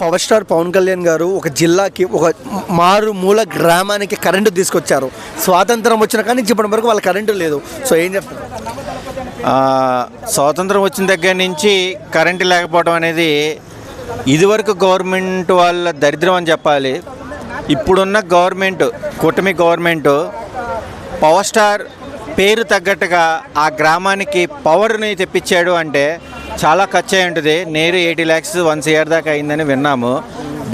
Power star Pawan Kalyan గారు ఒక జిల్లాకి ఒక మారు మూల గ్రామానికి కరెంటు తీసుకొచ్చారు. స్వాతంత్రం వచ్చిన కానీ ఇప్పటి వరకు వాళ్ళ కరెంటు లేదు. సో ఏం చెప్తారు? స్వాతంత్రం వచ్చిన దగ్గర నుంచి కరెంటు లేకపోవడం అనేది ఇదివరకు గవర్నమెంట్ వాళ్ళ దరిద్రం అని చెప్పాలి. ఇప్పుడున్న గవర్నమెంట్ కూటమి గవర్నమెంట్ పవర్ స్టార్ పేరు తగ్గట్టుగా ఆ గ్రామానికి పవర్ని తెప్పించాడు అంటే చాలా ఖర్చు అయి ఉంటుంది నేరు ఎయిటీ ల్యాక్స్ వన్స్ ఇయర్ దాకా అయిందని విన్నాము.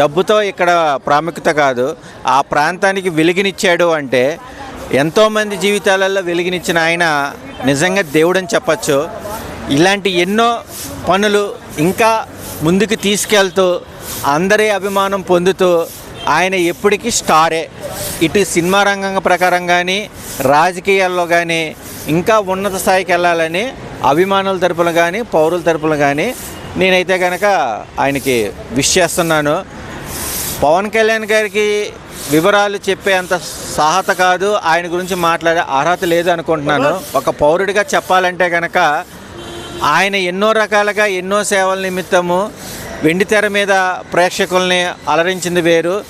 డబ్బుతో ఇక్కడ ప్రాముఖ్యత కాదు. ఆ ప్రాంతానికి వెలుగునిచ్చాడు అంటే ఎంతోమంది జీవితాలలో వెలుగునిచ్చిన ఆయన నిజంగా దేవుడని చెప్పచ్చు. ఇలాంటి ఎన్నో పనులు ఇంకా ముందుకు తీసుకెళ్తూ అందరి అభిమానం పొందుతూ ఆయన ఎప్పటికీ స్టారే. ఇటు సినిమా రంగం ప్రకారం కానీ రాజకీయాల్లో కానీ ఇంకా ఉన్నత స్థాయికి వెళ్ళాలని అభిమానుల తరపున కానీ పౌరుల తరపున కానీ నేనైతే కనుక ఆయనకి విష్ చేస్తున్నాను. పవన్ కళ్యాణ్ గారికి వివరాలు చెప్పే అంత సాహత కాదు. ఆయన గురించి మాట్లాడే అర్హత లేదు అనుకుంటున్నాను. ఒక పౌరుడిగా చెప్పాలంటే కనుక ఆయన ఎన్నో రకాలుగా ఎన్నో సేవల నిమిత్తము వెండితెర మీద ప్రేక్షకుల్ని అలరించింది వేరు.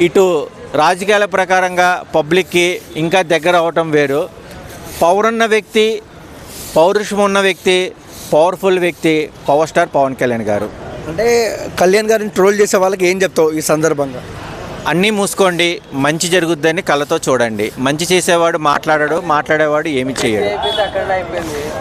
ఇటు రాజకీయాల ప్రకారంగా పబ్లిక్కి ఇంకా దగ్గర అవటం వేరు. పౌరున్న వ్యక్తి పౌరుషం ఉన్న వ్యక్తి పవర్ఫుల్ వ్యక్తి పవర్ స్టార్ పవన్ కళ్యాణ్ గారు. అంటే కళ్యాణ్ గారిని ట్రోల్ చేసే వాళ్ళకి ఏం చెప్తావు ఈ సందర్భంగా? అన్నీ మూసుకోండి మంచి జరుగుద్దని కళ్ళతో చూడండి. మంచి చేసేవాడు మాట్లాడడు మాట్లాడేవాడు ఏమి చేయడు.